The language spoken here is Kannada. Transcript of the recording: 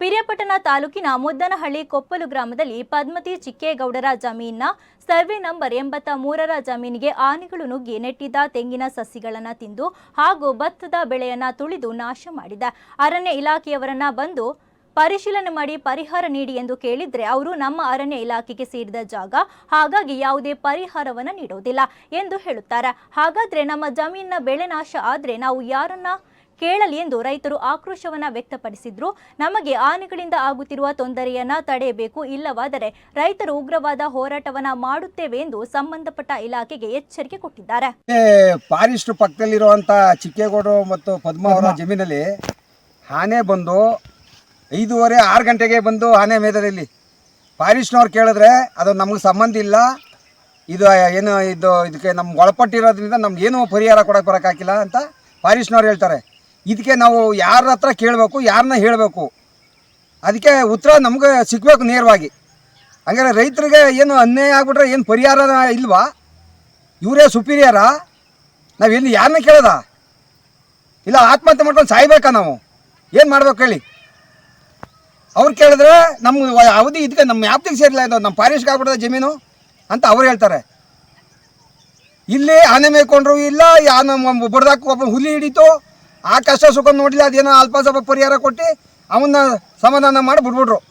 ಪಿರಿಯಾಪಟ್ಟಣ ತಾಲೂಕಿನ ಮುದ್ದನಹಳ್ಳಿ ಕೊಪ್ಪಲು ಗ್ರಾಮದಲ್ಲಿ ಪದ್ಮತಿ ಚಿಕ್ಕೇಗೌಡರ ಜಮೀನಿನ ಸರ್ವೆ ನಂಬರ್ ಎಂಬತ್ತ ಮೂರರ ಜಮೀನಿಗೆ ಆನೆಗಳು ನುಗ್ಗಿ ನೆಟ್ಟಿದ್ದ ತೆಂಗಿನ ಸಸಿಗಳನ್ನು ತಿಂದು ಹಾಗೂ ಭತ್ತದ ಬೆಳೆಯನ್ನು ತುಳಿದು ನಾಶ ಮಾಡಿದೆ. ಅರಣ್ಯ ಇಲಾಖೆಯವರನ್ನ ಬಂದು ಪರಿಶೀಲನೆ ಮಾಡಿ ಪರಿಹಾರ ನೀಡಿ ಎಂದು ಕೇಳಿದ್ರೆ ಅವರು ನಮ್ಮ ಅರಣ್ಯ ಇಲಾಖೆಗೆ ಸೇರಿದ ಜಾಗ, ಹಾಗಾಗಿ ಯಾವುದೇ ಪರಿಹಾರವನ್ನು ನೀಡುವುದಿಲ್ಲ ಎಂದು ಹೇಳುತ್ತಾರೆ. ಹಾಗಾದ್ರೆ ನಮ್ಮ ಜಮೀನಿನ ಬೆಳೆ ನಾಶ ಆದ್ರೆ ನಾವು ಯಾರನ್ನ ಕೇಳಲಿ ಎಂದು ರೈತರು ಆಕ್ರೋಶವನ್ನ ವ್ಯಕ್ತಪಡಿಸಿದ್ರು. ನಮಗೆ ಆನೆಗಳಿಂದ ಆಗುತ್ತಿರುವ ತೊಂದರೆಯನ್ನ ತಡೆಯಬೇಕು. ಇಲ್ಲವಾದರೆ ರೈತರು ಉಗ್ರವಾದ ಹೋರಾಟವನ್ನ ಮಾಡುತ್ತೇವೆ ಎಂದು ಸಂಬಂಧಪಟ್ಟ ಇಲಾಖೆಗೆ ಎಚ್ಚರಿಕೆ ಕೊಟ್ಟಿದ್ದಾರೆ. ಫಾರೆಸ್ಟ್ ಪಕ್ಕದಲ್ಲಿರುವಂತಹ ಚಿಕ್ಕೇಗೌಡರು ಮತ್ತು ಪದ್ಮಾವರ ಜಮೀನಲ್ಲಿ ಆನೆ ಬಂದು ಐದೂವರೆ ಆರು ಗಂಟೆಗೆ ಬಂದು ಆನೆ ಮೇದರಲ್ಲಿ. ಫಾರೆಸ್ಟ್ನವ್ರು ಕೇಳಿದ್ರೆ ಅದು ನಮಗೆ ಸಂಬಂಧ ಇಲ್ಲ. ಇದು ಏನು ಇದು ಇದಕ್ಕೆ ನಮ್ಗೆ ಒಳಪಟ್ಟಿರೋದ್ರಿಂದ ನಮ್ಗೆ ಏನು ಪರಿಹಾರ ಕೊಡೋಕೆ ಬರೋಕ್ಕಾಗಿಲ್ಲ ಅಂತ ಫಾರೆಸ್ಟ್ನವ್ರು ಹೇಳ್ತಾರೆ. ಇದಕ್ಕೆ ನಾವು ಯಾರ ಹತ್ರ ಕೇಳಬೇಕು ಯಾರನ್ನ ಹೇಳಬೇಕು. ಅದಕ್ಕೆ ಉತ್ತರ ನಮಗೆ ಸಿಗಬೇಕು ನೇರವಾಗಿ. ಹಂಗಾರೆ ರೈತರಿಗೆ ಏನು ಅನ್ಯಾಯ ಆಗ್ಬಿಟ್ರೆ ಏನು ಪರಿಹಾರ ಇಲ್ವಾ? ಇವರೇ ಸುಪೀರಿಯರಾ ನಾವು ಎಲ್ಲಿ ಯಾರನ್ನ ಕೇಳೋದ? ಇಲ್ಲ ಆತ್ಮಹತ್ಯೆ ಮಾಡ್ಕೊಂಡು ಸಾಯ್ಬೇಕಾ ನಾವು? ಏನು ಮಾಡ್ಬೇಕು ಹೇಳಿ? ಅವ್ರು ಕೇಳಿದ್ರೆ ನಮ್ಮ ಅವಧಿ ಇದಕ್ಕೆ ನಮ್ಮ ವ್ಯಾಪ್ತಿಗೆ ಸೇರಿಲ್ಲ ಇದು ನಮ್ಮ ಫಾರೆಸ್ಟ್ಗೆ ಆಗ್ಬಿಡೋದ ಜಮೀನು ಅಂತ ಅವ್ರು ಹೇಳ್ತಾರೆ. ಇಲ್ಲಿ ಆನೆ ಮೇಯ್ಕೊಂಡ್ರು ಇಲ್ಲ ಯಾನ ಬಡ್ದಾಕ ಒಬ್ಬ ಹುಲಿ ಹಿಡಿತು ಆ ಕಷ್ಟ ಸುಖ ನೋಡಿಲ್ಲ ಅದೇನೋ ಅಲ್ಪ ಸ್ವಲ್ಪ ಪರಿಹಾರ ಕೊಟ್ಟು ಅವನ್ನ ಸಮಾಧಾನ ಮಾಡಿ ಬಿಟ್ಬಿಟ್ರು